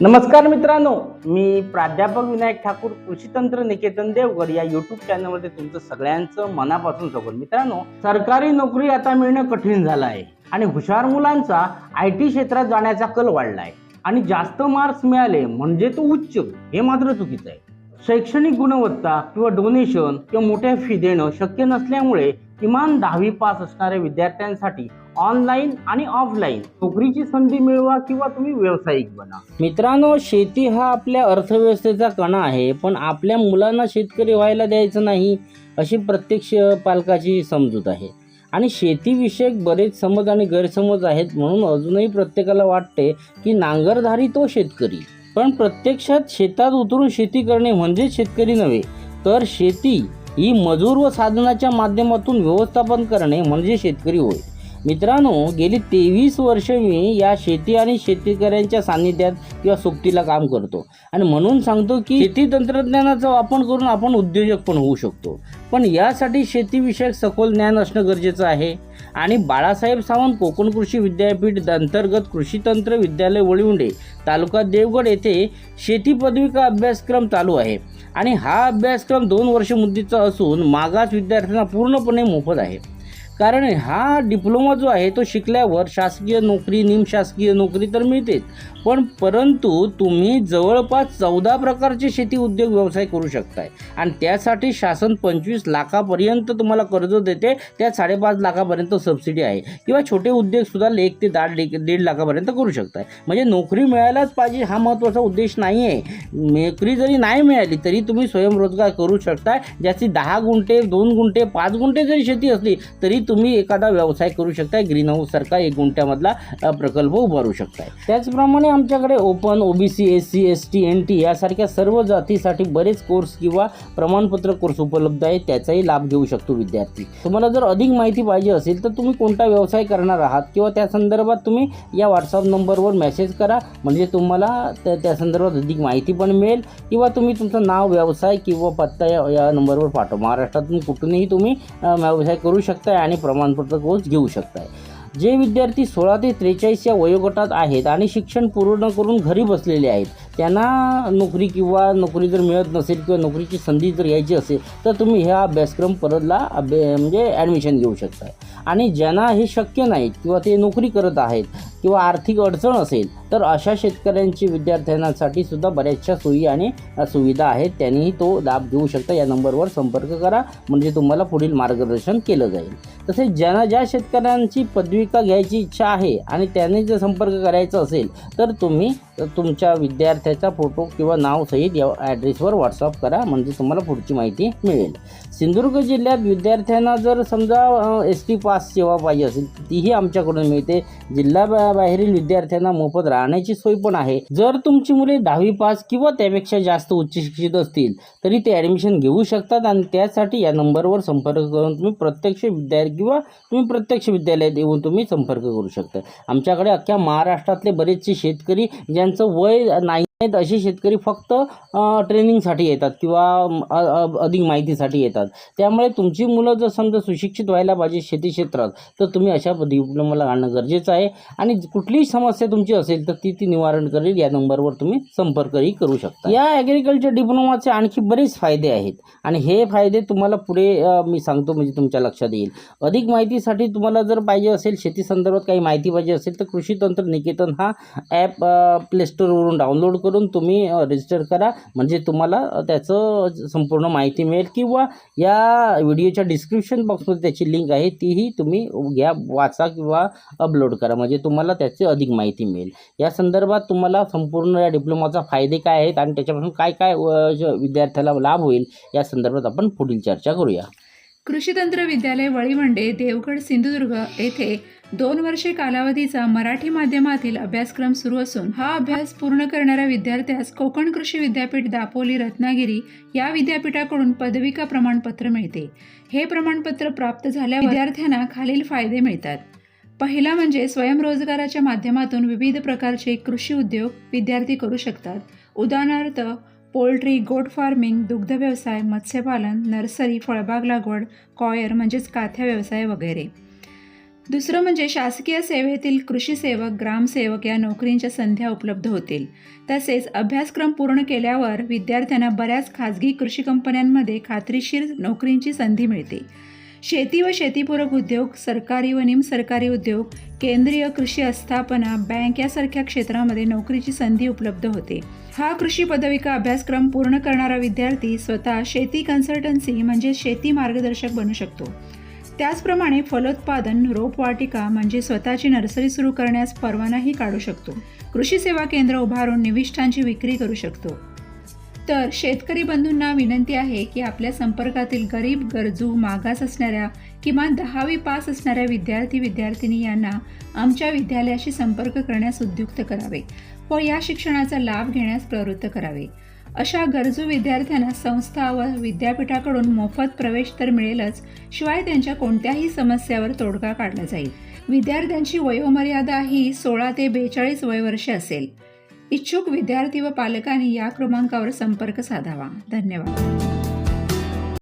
नमस्कार मित्रांनो मी प्राध्यापक विनायक ठाकूर कृषीतंत्र निकेतन देवगड या युट्यूब चॅनलमध्ये तुमचं सगळ्यांचं मनापासून स्वागत. मित्रांनो सरकारी नोकरी आता मिळणं कठीण झालं आहे आणि हुशार मुलांचा आय टी क्षेत्रात जाण्याचा कल वाढला आहे. आणि जास्त मार्क्स मिळाले म्हणजे तो उच्च हे मात्र चुकीचं आहे. शैक्षणिक गुणवत्ता किंवा डोनेशन किंवा मोठ्या फी देणं शक्य नसल्यामुळे किमान दहावी पास असणाऱ्या विद्यार्थ्यांसाठी ऑनलाईन आणि ऑफलाईन. नोकरीची संधी मिळवा किंवा तुम्ही व्यावसायिक बना. मित्रांनो शेती हा आपल्या अर्थव्यवस्थेचा कणा आहे पण आपल्या मुलांना शेतकरी व्हायला द्यायचं नाही अशी प्रत्यक्ष पालकाची समजूत आहे. आणि शेतीविषयक बरेच समज आणि गैरसमज आहेत म्हणून अजूनही प्रत्येकाला वाटते की नांगरधारी तो शेतकरी. पण प्रत्यक्षात शेतात उतरून शेती करणे म्हणजे शेतकरी नव्हे तर शेती ही मजूर व साधनाच्या माध्यमातून व्यवस्थापन करणे म्हणजे शेतकरी होय. मित्रांनो गेली तेवीस वर्ष मी या शेती आणि शेतकऱ्यांच्या सान्निध्यात किंवा सोबतीला काम करतो. आणि म्हणून सांगतो की शेती तंत्रज्ञानाचा वापर करून आपण उद्योजक पण होऊ शकतो. पण यासाठी शेतीविषयक सखोल ज्ञान असणं गरजेचं आहे. आणि बाळासाहेब सावंत कोकण कृषी विद्यापीठ अंतर्गत कृषी तंत्र विद्यालय वळिवंडे तालुका देवगड येथे शेती पदविका अभ्यासक्रम चालू आहे. आणि हा अभ्यासक्रम दोन वर्ष मुदतीचा असून मागास विद्यार्थ्यांना पूर्णपणे मोफत आहे. कारण हा डिप्लोमा जो आहे तो शिकल्यावर शासकीय नोकरी निमशासकीय नोकरी तर मिळतेच. पण परंतु तुम्ही जवळपास चौदा प्रकारचे शेती उद्योग व्यवसाय करू शकताय. आणि त्यासाठी शासन पंचवीस लाखापर्यंत तुम्हाला कर्ज देते. त्या साडेपाच लाखापर्यंत सबसिडी आहे. किंवा छोटे उद्योगसुद्धा एक ते दाड दीड लाखापर्यंत करू शकताय. म्हणजे नोकरी मिळायलाच पाहिजे हा महत्त्वाचा उद्देश नाही आहे नोकरी जरी नाही मिळाली तरी तुम्ही स्वयंरोजगार करू शकताय. ज्याची दहा गुंठे दोन गुंठे पाच गुंठे जरी शेती असली तरी तुम्ही एखादा व्यवसाय करू शकताय ग्रीन हाऊससारखा एक गुंठ्यामधला प्रकल्प उभारू शकताय. त्याचप्रमाणे आमच्याकडे open OBC S C S T N T यासारख्या सर्व जातीसाठी बरेच कोर्स किंवा प्रमाणपत्र कोर्स उपलब्ध आहेत त्याचाही लाभ घेऊ शकतो विद्यार्थी. तुम्हाला जर अधिक माहिती पाहिजे असेल तर तुम्ही कोणता व्यवसाय करणार आहात किंवा त्या संदर्भात तुम्ही या व्हॉट्सअप नंबरवर मेसेज करा. म्हणजे तुम्हाला त्या त्या संदर्भात अधिक माहिती पण मिळेल किंवा तुम्ही तुमचं नाव व्यवसाय किंवा पत्ता या या नंबरवर पाठवा. महाराष्ट्रातून कुठूनही तुम्ही व्यवसाय करू शकताय आणि प्रमाणपत्र कोर्स घेऊ शकताय. जे विद्यार्थी सोळा ते त्रेचाळीस या वयोगटात आहेत आणि शिक्षण पूर्ण करून घरी बसलेले आहेत त्यांना नोकरी किंवा नोकरी जर मिळत नसेल किंवा नोकरीची संधी जर यायची असेल तर तुम्ही ह्या अभ्यासक्रम परतला अभ्या म्हणजे ॲडमिशन घेऊ शकता. आणि ज्यांना हे शक्य नाही किंवा ते नोकरी करत आहेत किंवा आर्थिक अडचण असेल तर अशा शेतकऱ्यांची विद्यार्थ्यांसाठी सुद्धा बऱ्याचशा सोयी आणि सुविधा आहेत. त्यांनीही तो लाभ घेऊ शकता. या नंबरवर संपर्क करा. म्हणजे तुम्हाला पुढील मार्गदर्शन केलं जाईल. तसेच ज्यांना ज्या शेतकऱ्यांची पदविका घ्यायची इच्छा आहे आणि त्यांनी जर संपर्क करायचा असेल तर तुम्ही तर तुमच्या विद्यार्थ्याचा फोटो किंवा नाव सहित या ॲड्रेसवर व्हॉट्सअप करा. म्हणजे तुम्हाला पुढची माहिती मिळेल. सिंधुदुर्ग जिल्ह्यात विद्यार्थ्यांना जर समजा एस टी पास सेवा पाहिजे असेल तीही आमच्याकडून मिळते. जिल्हा बा- बाहेरील विद्यार्थ्यांना मोफत राहण्याची सोय पण आहे. जर तुमची मुले दहावी पास किंवा त्यापेक्षा जास्त उच्च शिक्षित असतील तरी ते ॲडमिशन घेऊ शकतात आणि त्यासाठी या नंबरवर संपर्क करून तुम्ही प्रत्यक्ष विद्यार्थी किंवा तुम्ही प्रत्यक्ष विद्यालयात येऊन तुम्ही संपर्क करू शकता. आमच्याकडे अख्ख्या महाराष्ट्रातले बरेचसे शेतकरी ज्या ज्यांचं वय नाही. आहेत असे शेतकरी फक्त ट्रेनिंगसाठी येतात किंवा अधिक माहितीसाठी येतात. त्यामुळे तुमची मुलं जर समजा सुशिक्षित व्हायला पाहिजे शेती क्षेत्रात तर तुम्ही अशा डिप्लोमाला आणणं गरजेचं आहे. आणि कुठलीही समस्या तुमची असेल तर ती ती निवारण करेल. या नंबरवर तुम्ही संपर्कही करू शकता. या ॲग्रिकल्चर डिप्लोमाचे आणखी बरेच फायदे आहेत. आणि हे फायदे तुम्हाला पुढे मी सांगतो म्हणजे तुमच्या लक्षात येईल. अधिक माहितीसाठी तुम्हाला जर पाहिजे असेल शेती संदर्भात काही माहिती पाहिजे असेल तर कृषी तंत्र निकेतन हा ॲप प्लेस्टोरवरून डाउनलोड करू करून तुम्ही रजिस्टर करा. म्हणजे तुम्हाला त्याचं संपूर्ण माहिती मिळेल किंवा या व्हिडिओच्या डिस्क्रिप्शन बॉक्समध्ये त्याची लिंक आहे तीही तुम्ही घ्या वाचा किंवा अपलोड करा. म्हणजे तुम्हाला त्याची अधिक माहिती मिळेल. या संदर्भात तुम्हाला संपूर्ण या डिप्लोमाचा फायदे काय आहेत आणि त्याच्यापासून काय काय विद्यार्थ्याला लाभ होईल या संदर्भात आपण पुढील चर्चा करूया. कृषी तंत्र विद्यालय वळीवंडे देवगड सिंधुदुर्ग येथे दोन वर्षे कालावधीचा मराठी माध्यमातील अभ्यासक्रम सुरू असून हा अभ्यास पूर्ण करणाऱ्या विद्यार्थ्यास कोकण कृषी विद्यापीठ दापोली रत्नागिरी या विद्यापीठाकडून पदविका प्रमाणपत्र मिळते. हे प्रमाणपत्र प्राप्त झाल्या विद्यार्थ्यांना खालील फायदे मिळतात. पहिला म्हणजे स्वयंरोजगाराच्या माध्यमातून विविध प्रकारचे कृषी उद्योग विद्यार्थी करू शकतात. उदाहरणार्थ पोल्ट्री गोट फार्मिंग दुग्ध व्यवसाय मत्स्यपालन नर्सरी फळबाग लागवड कॉयर म्हणजेच काथ्या व्यवसाय वगैरे. दुसरं म्हणजे शासकीय सेवेतील कृषी सेवक ग्रामसेवक या नोकरींच्या संध्या उपलब्ध होतील. तसेच अभ्यासक्रम पूर्ण केल्यावर विद्यार्थ्यांना बऱ्याच खाजगी कृषी कंपन्यांमध्ये खात्रीशीर नोकरींची संधी मिळते. शेती व शेतीपूरक उद्योग सरकारी व निमसरकारी उद्योग केंद्रीय कृषी आस्थापना बँक यासारख्या क्षेत्रामध्ये नोकरीची संधी उपलब्ध होते. हा कृषी पदविका अभ्यासक्रम पूर्ण करणारा विद्यार्थी स्वतः शेती कन्सल्टन्सी म्हणजे शेती मार्गदर्शक बनू शकतो. त्याचप्रमाणे फलोत्पादन रोपवाटिका म्हणजे स्वतःची नर्सरी सुरू करण्यास परवानाही काढू शकतो. कृषी सेवा केंद्र उभारून निविष्ठांची विक्री करू शकतो. तर शेतकरी बंधूंना विनंती आहे की आपल्या संपर्कातील गरीब गरजू मागास असणाऱ्या किमान दहावी पास असणाऱ्या विद्यार्थी विद्यार्थिनी यांना आमच्या विद्यालयाशी संपर्क करण्यास उद्युक्त करावे व या शिक्षणाचा लाभ घेण्यास प्रवृत्त करावे. अशा गरजू विद्यार्थ्यांना संस्था व विद्यापीठाकडून मोफत प्रवेश तर मिळेलच शिवाय त्यांच्या कोणत्याही समस्यावर तोडगा काढला जाईल. विद्यार्थ्यांची वयोमर्यादा ही सोळा ते बेचाळीस वयवर्षे असेल. इच्छुक विद्यार्थी व पालकांनी या क्रमांकावर संपर्क साधावा. धन्यवाद.